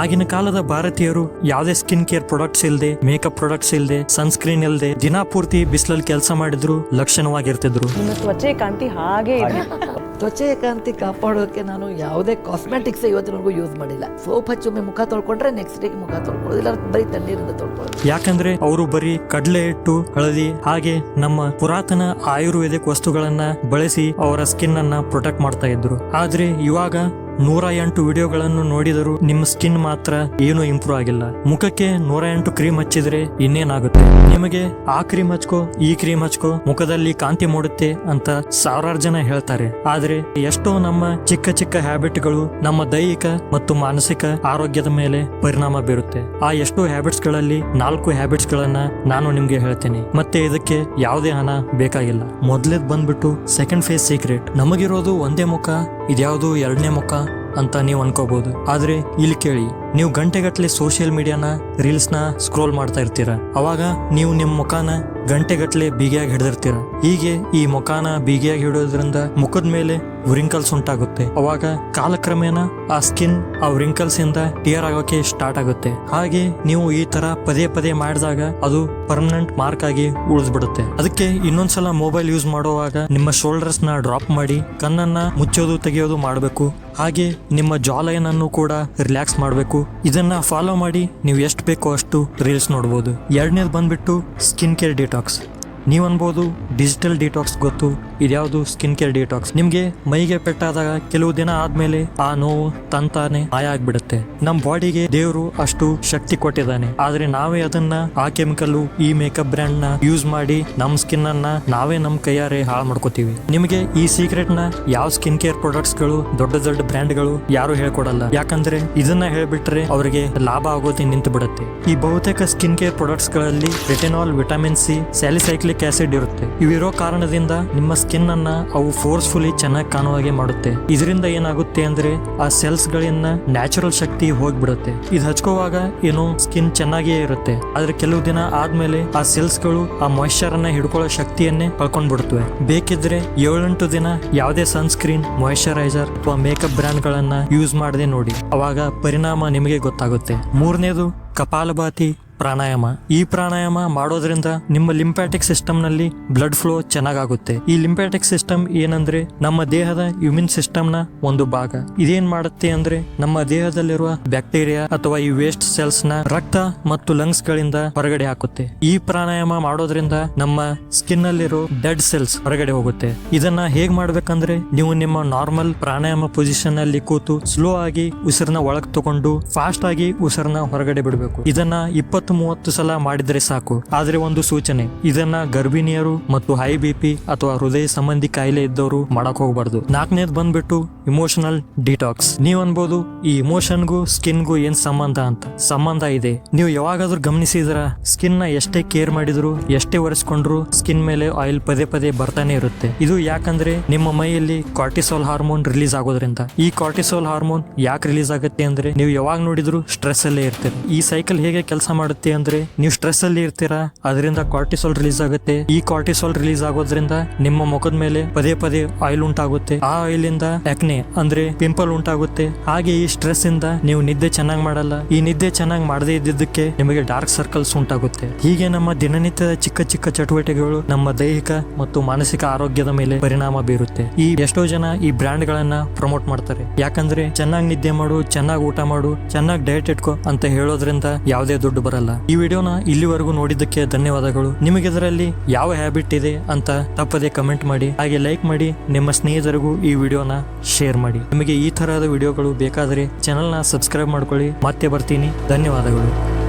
ಆಗಿನ ಕಾಲದ ಭಾರತೀಯರು ಯಾವುದೇ ಸ್ಕಿನ್ ಕೇರ್ ಪ್ರಾಡಕ್ಟ್ಸ್ ಇಲ್ಲದೆ ಮೇಕಪ್ ಪ್ರಾಡಕ್ಟ್ಸ್ ಇಲ್ಲದೆ ಸನ್ಸ್ಕ್ರೀನ್ ಇಲ್ಲದೆ ದಿನಾಪೂರ್ತಿ ಬಿಸಿಲಲ್ಲಿ ಕೆಲಸ ಮಾಡಿದ್ರು ಲಕ್ಷಣವಾಗಿರ್ತಿದ್ರು. ನಿಮ್ಮ ತ್ವಚೆ ಕಾಂತಿ ಹಾಗೆ ಇದೆ. ತ್ವಚೆ ಕಾಂತಿ ಕಾಪಾಡೋಕೆ ನಾನು ಯಾವುದೇ ಕಾಸ್ಮೆಟಿಕ್ಸ್ ಇವತ್ತಿನವರೆಗೂ ಯೂಸ್ ಮಾಡಿಲ್ಲ. ಸೋಪ್ ಹಚ್ಚೊಮ್ಮೆ ಮುಖ ತೊಳ್ಕೊಂಡ್ರೆ ನೆಕ್ಸ್ಟ್ ಡೇಗೆ ಮುಖ ತೊಳ್ಕೊಳ್ಳೋದು ಇಲ್ಲ ಬರೀ ತಣ್ಣೀರಿಂದ ತೊಳ್ಕೊಳ್ಳೋದು. ಯಾಕಂದ್ರೆ ಅವರು ಬರೀ ಕಡಲೆ ಹಿಟ್ಟು ಹಳದಿ ಹಾಗೆ ನಮ್ಮ ಪುರಾತನ ಆಯುರ್ವೇದಿಕ್ ವಸ್ತುಗಳನ್ನ ಬಳಸಿ ಅವರ ಸ್ಕಿನ್ ಅನ್ನ ಪ್ರೊಟೆಕ್ಟ್ ಮಾಡ್ತಾ ಇದ್ರು. ಆದ್ರೆ ಇವಾಗ ನೂರ ಎಂಟು ವಿಡಿಯೋಗಳನ್ನು ನೋಡಿದರೂ ನಿಮ್ಮ ಸ್ಕಿನ್ ಮಾತ್ರ ಏನು ಇಂಪ್ರೂವ್ ಆಗಿಲ್ಲ. ಮುಖಕ್ಕೆ ನೂರ ಎಂಟು ಕ್ರೀಮ್ ಹಚ್ಚಿದ್ರೆ ಇನ್ನೇನಾಗುತ್ತೆ? ನಿಮಗೆ ಆ ಕ್ರೀಮ್ ಹಚ್ಕೋ, ಈ ಕ್ರೀಮ್ ಹಚ್ಕೋ, ಮುಖದಲ್ಲಿ ಕಾಂತಿ ಮೂಡುತ್ತೆ ಅಂತ ಸಾವಿರಾರು ಜನ ಹೇಳ್ತಾರೆ. ಆದ್ರೆ ಎಷ್ಟೋ ನಮ್ಮ ಚಿಕ್ಕ ಚಿಕ್ಕ ಹ್ಯಾಬಿಟ್ಗಳು ನಮ್ಮ ದೈಹಿಕ ಮತ್ತು ಮಾನಸಿಕ ಆರೋಗ್ಯದ ಮೇಲೆ ಪರಿಣಾಮ ಬೀರುತ್ತೆ. ಆ ಎಷ್ಟೋ ಹ್ಯಾಬಿಟ್ಸ್ಗಳಲ್ಲಿ ನಾಲ್ಕು ಹ್ಯಾಬಿಟ್ಸ್ ಗಳನ್ನ ನಾನು ನಿಮ್ಗೆ ಹೇಳ್ತೇನೆ. ಮತ್ತೆ ಇದಕ್ಕೆ ಯಾವುದೇ ಹಣ ಬೇಕಾಗಿಲ್ಲ. ಮೊದ್ಲೇದ್ ಬಂದ್ಬಿಟ್ಟು ಸೆಕೆಂಡ್ ಫೇಸ್ ಸೀಕ್ರೆಟ್ ನಮಗಿರೋದು ಒಂದೇ ಮುಖ, ಇದ್ಯಾವುದು ಎರಡನೇ ಮುಖ? ಅಂತ ನೀವು ಅನ್ಕೋಬಹುದು ಆದ್ರೆ ಇಲ್ಲಿ ಕೇಳಿ. ನೀವು ಗಂಟೆಗಟ್ಟಲೆ ಸೋಷಿಯಲ್ ಮೀಡಿಯಾನ ರೀಲ್ಸ್ನ ಸ್ಕ್ರೋಲ್ ಮಾಡ್ತಾ ಇರ್ತೀರ. ಅವಾಗ ನೀವು ನಿಮ್ಮ ಮುಖಾನ ಗಂಟೆಗಟ್ಟಲೆ ಬೀಗಿಯಾಗಿ ಹಿಡಿದಿರ್ತೀರ. ಹೀಗೆ ಈ ಮುಖಾನ ಬೀಗಿಯಾಗಿ ಹಿಡಿಯೋದ್ರಿಂದ ಮುಖದ ಮೇಲೆ ವ್ರಿಂಕಲ್ಸ್ ಉಂಟಾಗುತ್ತೆ. ಅವಾಗ ಕಾಲಕ್ರಮೇಣ ಆ ಸ್ಕಿನ್ ಆ ವ್ರಿಂಕಲ್ಸ್ ಇಂದ ಟಿಯರ್ ಆಗೋಕೆ ಸ್ಟಾರ್ಟ್ ಆಗುತ್ತೆ. ಹಾಗೆ ನೀವು ಈ ತರ ಪದೇ ಪದೇ ಮಾಡಿದಾಗ ಅದು ಪರ್ಮನೆಂಟ್ ಮಾರ್ಕ್ ಆಗಿ ಉಳಿದ್ಬಿಡುತ್ತೆ. ಅದಕ್ಕೆ ಇನ್ನೊಂದ್ಸಲ ಮೊಬೈಲ್ ಯೂಸ್ ಮಾಡುವಾಗ ನಿಮ್ಮ ಶೋಲ್ಡರ್ಸ್ನ ಡ್ರಾಪ್ ಮಾಡಿ, ಕಣ್ಣನ್ನ ಮುಚ್ಚೋದು ತೆಗೆಯೋದು ಮಾಡಬೇಕು. ಹಾಗೆ ನಿಮ್ಮ ಜಾಲೈನ್ ಅನ್ನು ಕೂಡ ರಿಲ್ಯಾಕ್ಸ್ ಮಾಡಬೇಕು. ಇದನ್ನ ಫಾಲೋ ಮಾಡಿ ನೀವು ಎಷ್ಟು ಬೇಕೋ ಅಷ್ಟು ರೀಲ್ಸ್ ನೋಡ್ಬೋದು. ಎರಡನೇದು ಬಂದ್ಬಿಟ್ಟು ಸ್ಕಿನ್ ಕೇರ್ ಡಿಟಾಕ್ಸ್ ನೀವು ಅನ್ಬೋದು ಡಿಜಿಟಲ್ ಡಿಟಾಕ್ಸ್ ಗೊತ್ತು, ಇದ್ಯಾವುದು ಸ್ಕಿನ್ ಕೇರ್ ಡಿಟಾಕ್ಸ್. ನಿಮ್ಗೆ ಮೈಗೆ ಪೆಟ್ಟಾದಾಗ ಕೆಲವು ದಿನ ಆದ್ಮೇಲೆ ಆ ನೋವು ತಂತಾನೆ ಆಯಾಗ್ಬಿಡುತ್ತೆ ಆಗ್ಬಿಡುತ್ತೆ ನಮ್ ಬಾಡಿಗೆ ದೇವರು ಅಷ್ಟು ಶಕ್ತಿ ಕೊಟ್ಟಿದ್ದಾನೆ. ಆದ್ರೆ ನಾವೇ ಅದನ್ನ ಆ ಕೆಮಿಕಲ್ ಈ ಮೇಕಪ್ ಬ್ರ್ಯಾಂಡ್ನ ಯೂಸ್ ಮಾಡಿ ನಮ್ ಸ್ಕಿನ್ ಅನ್ನ ನಾವೇ ನಮ್ ಕೈಯಾರೆ ಹಾಳು ಮಾಡ್ಕೋತೀವಿ. ನಿಮಗೆ ಈ ಸೀಕ್ರೆಟ್ನ ಯಾವ ಸ್ಕಿನ್ ಕೇರ್ ಪ್ರಾಡಕ್ಟ್ಸ್ಗಳು ದೊಡ್ಡ ದೊಡ್ಡ ಬ್ರ್ಯಾಂಡ್ಗಳು ಯಾರು ಹೇಳ್ಕೊಡಲ್ಲ. ಯಾಕಂದ್ರೆ ಇದನ್ನ ಹೇಳ್ಬಿಟ್ರೆ ಅವರಿಗೆ ಲಾಭ ಆಗೋದೇ ನಿಂತು ಬಿಡುತ್ತೆ. ಈ ಬಹುತೇಕ skin care ಪ್ರಾಡಕ್ಟ್ಸ್ಗಳಲ್ಲಿ retinol, vitamin C salicylic acid ಇರುತ್ತೆ. ಇವಿರೋ ಕಾರಣದಿಂದ ನಿಮ್ಮ ಸ್ಕಿನ್ ಅನ್ನ ಅವು ಫೋರ್ಸ್ಫುಲಿ ಚೆನ್ನಾಗಿ ಕಾಣುವ ಹಾಗೆ ಮಾಡುತ್ತೆ. ಇದರಿಂದ ಏನಾಗುತ್ತೆ ಅಂದ್ರೆ ಆ ಸೆಲ್ಸ್ ಗಳನ್ನ ನ್ಯಾಚುರಲ್ ಶಕ್ತಿ ಹೋಗ್ಬಿಡುತ್ತೆ. ಇದು ಹಚ್ಕೋವಾಗ ಏನು ಸ್ಕಿನ್ ಚೆನ್ನಾಗಿಯೇ ಇರುತ್ತೆ. ಆದ್ರೆ ಕೆಲವು ದಿನ ಆದ್ಮೇಲೆ ಆ ಸೆಲ್ಸ್ಗಳು ಆ ಮಾಯಿಶ್ಚರ್ ಅನ್ನ ಹಿಡ್ಕೊಳ್ಳೋ ಶಕ್ತಿಯನ್ನೇ ಕಳ್ಕೊಂಡ್ಬಿಡ್ತವೆ. ಬೇಕಿದ್ರೆ ಏಳೆಂಟು ದಿನ ಯಾವುದೇ ಸನ್ಸ್ಕ್ರೀನ್ ಮಾಯಿಶ್ಚರೈಸರ್ ಅಥವಾ ಮೇಕಪ್ ಬ್ರ್ಯಾಂಡ್ ಗಳನ್ನ ಯೂಸ್ ಮಾಡದೆ ನೋಡಿ. ಅವಾಗ ಪರಿಣಾಮ ನಿಮಗೆ ಗೊತ್ತಾಗುತ್ತೆ. ಮೂರನೇದು ಕಪಾಲಭಾತಿ. ಪ್ರಾಣಾಯಾಮ. ಈ ಪ್ರಾಣಾಯಾಮ ಮಾಡೋದ್ರಿಂದ ನಿಮ್ಮ ಲಿಂಪ್ಯಾಟಿಕ್ ಸಿಸ್ಟಮ್ನಲ್ಲಿ ಬ್ಲಡ್ ಫ್ಲೋ ಚೆನ್ನಾಗಾಗುತ್ತೆ. ಈ ಲಿಂಪ್ಯಾಟಿಕ್ ಸಿಸ್ಟಮ್ ಏನಂದ್ರೆ ನಮ್ಮ ದೇಹದ ಇಮ್ಯೂನ್ ಸಿಸ್ಟಮ್ನ ಒಂದು ಭಾಗ. ಇದೇನ್ ಮಾಡುತ್ತೆ ಅಂದ್ರೆ ನಮ್ಮ ದೇಹದಲ್ಲಿರುವ ಬ್ಯಾಕ್ಟೀರಿಯಾ ಅಥವಾ ಈ ವೇಸ್ಟ್ ಸೆಲ್ಸ್ನ ರಕ್ತ ಮತ್ತು ಲಂಗ್ಸ್ ಗಳಿಂದ ಹೊರಗಡೆ ಹಾಕುತ್ತೆ. ಈ ಪ್ರಾಣಾಯಾಮ ಮಾಡೋದ್ರಿಂದ ನಮ್ಮ ಸ್ಕಿನ್ ಅಲ್ಲಿರೋ ಡೆಡ್ ಸೆಲ್ಸ್ ಹೊರಗಡೆ ಹೋಗುತ್ತೆ. ಇದನ್ನ ಹೇಗ್ ಮಾಡ್ಬೇಕಂದ್ರೆ ನೀವು ನಿಮ್ಮ ನಾರ್ಮಲ್ ಪ್ರಾಣಾಯಾಮ ಪೊಸಿಷನ್ ಅಲ್ಲಿ ಕೂತು ಸ್ಲೋ ಆಗಿ ಉಸಿರನ್ನ ಒಳಗ್ ತಗೊಂಡು ಫಾಸ್ಟ್ ಆಗಿ ಉಸಿರನ್ನ ಹೊರಗಡೆ ಬಿಡಬೇಕು. ಇದನ್ನ ಇಪ್ಪತ್ತು ಮೂವತ್ತು ಸಲ ಮಾಡಿದ್ರೆ ಸಾಕು. ಆದ್ರೆ ಒಂದು ಸೂಚನೆ, ಇದನ್ನ ಗರ್ಭಿಣಿಯರು ಮತ್ತು ಹೈ ಬಿ ಪಿ ಅಥವಾ ಹೃದಯ ಸಂಬಂಧಿ ಕಾಯಿಲೆ ಇದ್ದವರು ಮಾಡಕ್ ಹೋಗ್ಬಾರ್ದು. ನಾಲ್ಕನೇದು ಬಂದ್ಬಿಟ್ಟು ಇಮೋಷನಲ್ ಡಿಟಾಕ್ಸ್ ನೀವ್ ಅನ್ಬೋದು, ಈ ಇಮೋಷನ್ಗೂ ಸ್ಕಿನ್ಗೂ ಏನ್ ಸಂಬಂಧ ಅಂತ. ಸಂಬಂಧ ಇದೆ. ನೀವು ಯಾವಾಗಾದ್ರೂ ಗಮನಿಸಿದ್ರ ಸ್ಕಿನ್ನ ಎಷ್ಟೇ ಕೇರ್ ಮಾಡಿದ್ರು, ಎಷ್ಟೇ ಒರೆಸ್ಕೊಂಡ್ರು ಸ್ಕಿನ್ ಮೇಲೆ ಆಯಿಲ್ ಪದೇ ಪದೇ ಬರ್ತಾನೆ ಇರುತ್ತೆ. ಇದು ಯಾಕಂದ್ರೆ ನಿಮ್ಮ ಮೈಯಲ್ಲಿ ಕಾರ್ಟಿಸೋಲ್ ಹಾರ್ಮೋನ್ ರಿಲೀಸ್ ಆಗೋದ್ರಿಂದ. ಈ ಕಾರ್ಟಿಸೋಲ್ ಹಾರ್ಮೋನ್ ಯಾಕೆ ರಿಲೀಸ್ ಆಗುತ್ತೆ ಅಂದ್ರೆ, ನೀವು ಯಾವಾಗ ನೋಡಿದ್ರು ಸ್ಟ್ರೆಸ್ ಅಲ್ಲೇ ಇರ್ತೀರಿ. ಈ ಸೈಕಲ್ ಹೇಗೆ ಕೆಲಸ ಮಾಡುತ್ತೆ ಅಂದ್ರೆ ನೀವು ಸ್ಟ್ರೆಸ್ ಅಲ್ಲಿ ಇರ್ತೀರಾ, ಅದರಿಂದ ಕಾರ್ಟಿಸೋಲ್ ರಿಲೀಸ್ ಆಗುತ್ತೆ. ಈ ಕಾರ್ಟಿಸೋಲ್ ರಿಲೀಸ್ ಆಗೋದ್ರಿಂದ ನಿಮ್ಮ ಮುಖದ ಮೇಲೆ ಪದೇ ಪದೇ ಆಯಿಲ್ ಉಂಟಾಗುತ್ತೆ. ಆ ಆಯಿಲ್ ಇಂದ ಯಾಕ್ನೆ ಅಂದ್ರೆ ಪಿಂಪಲ್ ಉಂಟಾಗುತ್ತೆ. ಹಾಗೆ ಈ ಸ್ಟ್ರೆಸ್ ಇಂದ ನೀವು ನಿದ್ದೆ ಚೆನ್ನಾಗಿ ಮಾಡಲ್ಲ. ಈ ನಿದ್ದೆ ಚೆನ್ನಾಗಿ ಮಾಡದೇ ಇದ್ದಿದ್ದಕ್ಕೆ ನಿಮಗೆ ಡಾರ್ಕ್ ಸರ್ಕಲ್ಸ್ ಉಂಟಾಗುತ್ತೆ. ಹೀಗೆ ನಮ್ಮ ದಿನನಿತ್ಯದ ಚಿಕ್ಕ ಚಿಕ್ಕ ಚಟುವಟಿಕೆಗಳು ನಮ್ಮ ದೈಹಿಕ ಮತ್ತು ಮಾನಸಿಕ ಆರೋಗ್ಯದ ಮೇಲೆ ಪರಿಣಾಮ ಬೀರುತ್ತೆ. ಈ ಎಷ್ಟೋ ಜನ ಈ ಬ್ರ್ಯಾಂಡ್ ಗಳನ್ನ ಪ್ರಮೋಟ್ ಮಾಡ್ತಾರೆ. ಯಾಕಂದ್ರೆ ಚೆನ್ನಾಗಿ ನಿದ್ದೆ ಮಾಡು, ಚೆನ್ನಾಗಿ ಊಟ ಮಾಡು, ಚೆನ್ನಾಗಿ ಡಯಟ್ ಇಟ್ಕೋ ಅಂತ ಹೇಳೋದ್ರಿಂದ ಯಾವುದೇ ದುಡ್ಡು ಬರಲ್ಲ. ಈ ವಿಡಿಯೋನ ಇಲ್ಲಿವರೆಗೂ ನೋಡಿದ್ದಕ್ಕೆ ಧನ್ಯವಾದಗಳು. ನಿಮಗೆ ಇದರಲ್ಲಿ ಯಾವ ಹ್ಯಾಬಿಟ್ ಇದೆ ಅಂತ ತಪ್ಪದೆ ಕಮೆಂಟ್ ಮಾಡಿ. ಹಾಗೆ ಲೈಕ್ ಮಾಡಿ. ನಿಮ್ಮ ಸ್ನೇಹಿತರಿಗೂ ಈ ವಿಡಿಯೋನ ಶೇರ್ ಮಾಡಿ. ನಿಮಗೆ ಈ ತರಹದ ವಿಡಿಯೋಗಳು ಬೇಕಾದರೆ ಚಾನಲ್ನ ಸಬ್ಸ್ಕ್ರೈಬ್ ಮಾಡ್ಕೊಳ್ಳಿ. ಮತ್ತೆ ಬರ್ತೀನಿ. ಧನ್ಯವಾದಗಳು.